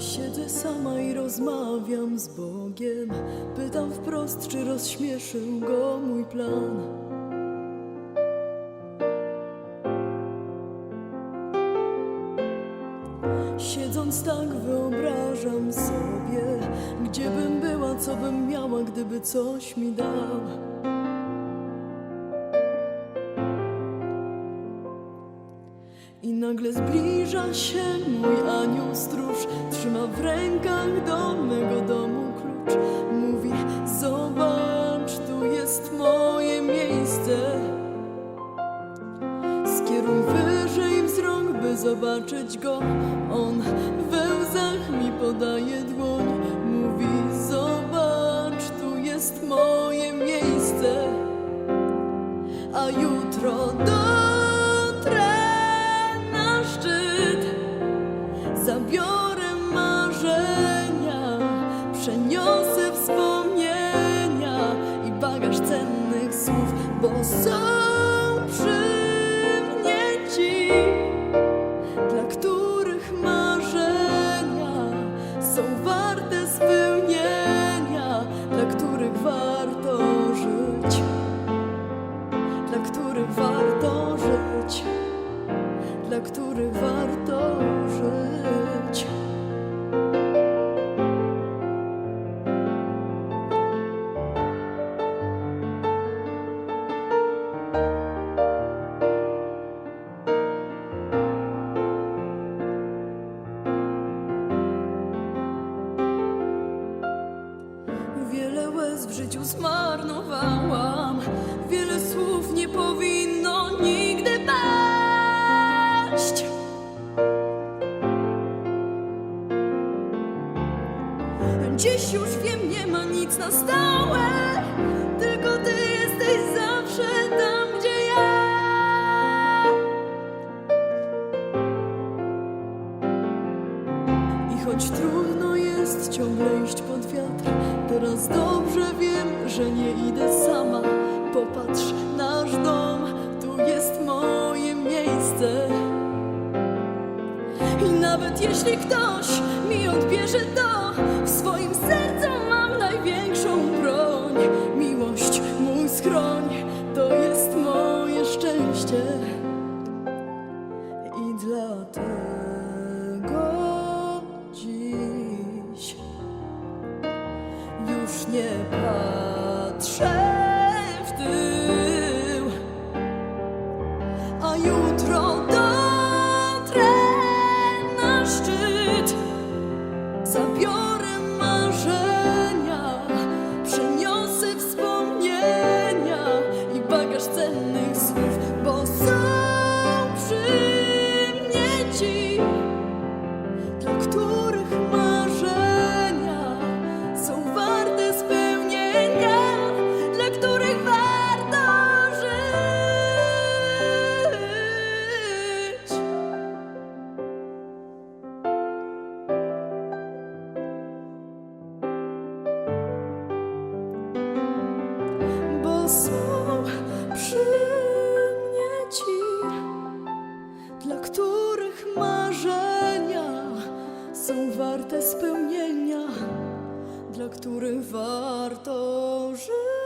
Siedzę sama i rozmawiam z Bogiem. Pytam wprost, czy rozśmieszył go mój plan. Siedząc tak wyobrażam sobie, gdzie bym była, co bym miała, gdyby coś mi dał. Nagle zbliża się mój anioł stróż. Trzyma w rękach do mego domu klucz. Mówi, zobacz, tu jest moje miejsce. Skieruj wyżej wzrok, by zobaczyć go. On we łzach mi podaje dłoń. Mówi, zobacz, tu jest moje miejsce. A jutro dotrę Zabiorę marzenia, przeniosę wspomnienia i bagaż cennych słów, bo są życiu zmarnowałam, wiele słów nie powinno nigdy paść. Dziś już wiem, nie ma nic na stałe, choć trudno jest ciągle iść pod wiatr, teraz dobrze wiem, że nie idę sama. Popatrz, nasz dom, tu jest moje miejsce. I nawet jeśli ktoś nie patrzę w tył, a jutro dotrę na szczyt. Zabiorę marzenia, przeniosę wspomnienia i bagaż cennych słów, są przy mnie ci, dla których marzenia są warte spełnienia, dla których warto żyć.